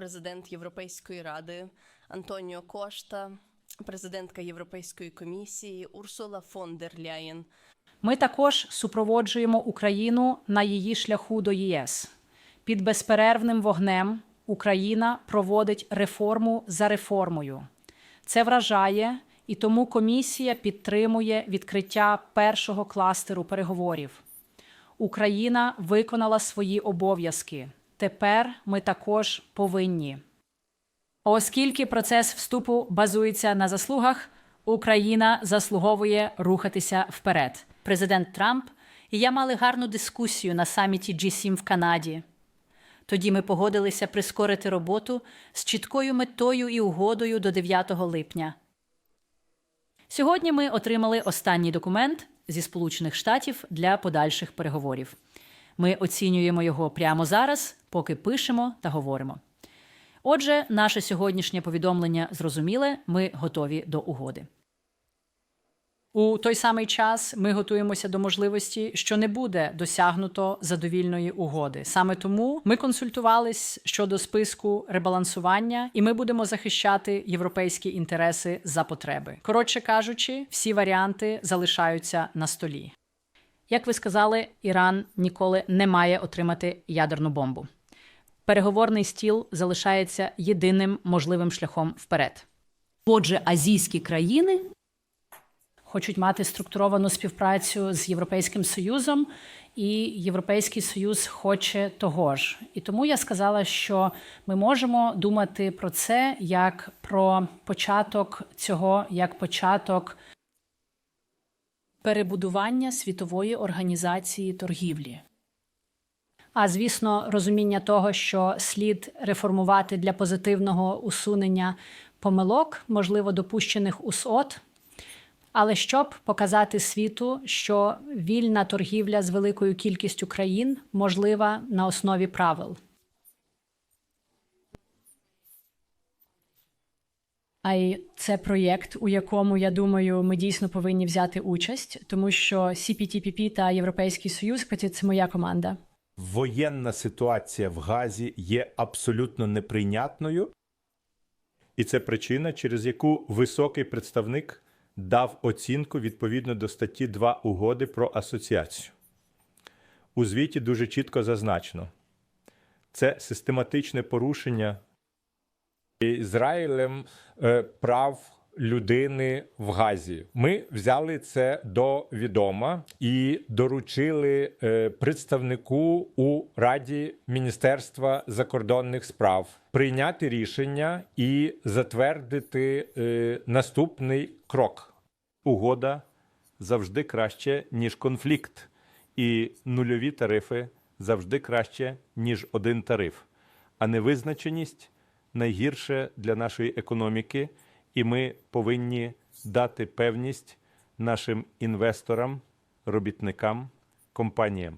президент Європейської ради Антоніо Кошта, президентка Європейської комісії Урсула фон дер Ляєн, Ми також супроводжуємо Україну на її шляху до ЄС. Під безперервним вогнем Україна проводить реформу за реформою. Це вражає, і тому комісія підтримує відкриття першого кластеру переговорів. Україна виконала свої обов'язки. Тепер ми також повинні. Оскільки процес вступу базується на заслугах, Україна заслуговує рухатися вперед. Президент Трамп і я мали гарну дискусію на саміті G7 в Канаді. Тоді ми погодилися прискорити роботу з чіткою метою і угодою до 9 липня. Сьогодні ми отримали останній документ зі Сполучених Штатів для подальших переговорів. Ми оцінюємо його прямо зараз, поки пишемо та говоримо. Отже, наше сьогоднішнє повідомлення зрозуміле, ми готові до угоди. У той самий час ми готуємося до можливості, що не буде досягнуто задовільної угоди. Саме тому ми консультувались щодо списку ребалансування, і ми будемо захищати європейські інтереси за потреби. Коротше кажучи, всі варіанти залишаються на столі. Як ви сказали, Іран ніколи не має отримати ядерну бомбу. Переговорний стіл залишається єдиним можливим шляхом вперед. Отже, азійські країни хочуть мати структуровану співпрацю з Європейським Союзом, і Європейський Союз хоче того ж. І тому я сказала, що ми можемо думати про це як про початок цього, як початок перебудування світової організації торгівлі. А звісно, розуміння того, що слід реформувати для позитивного усунення помилок, можливо, допущених у СОТ, але щоб показати світу, що вільна торгівля з великою кількістю країн можлива на основі правил. А й це проєкт, у якому я думаю, ми дійсно повинні взяти участь, тому що CPTPP та Європейський Союз, це моя команда. воєнна ситуація в Газі є абсолютно неприйнятною, і це причина, через яку високий представник дав оцінку відповідно до статті 2 угоди про асоціацію. У звіті дуже чітко зазначено: це систематичне порушення Ізраїлем е, прав людини в Газі. Ми взяли це до відома і доручили е, представнику у Раді Міністерства закордонних справ прийняти рішення і затвердити е, наступний крок. Угода завжди краще, ніж конфлікт, і нульові тарифи завжди краще, ніж один тариф. А невизначеність найгірше для нашої економіки, і ми повинні дати певність нашим інвесторам, робітникам, компаніям.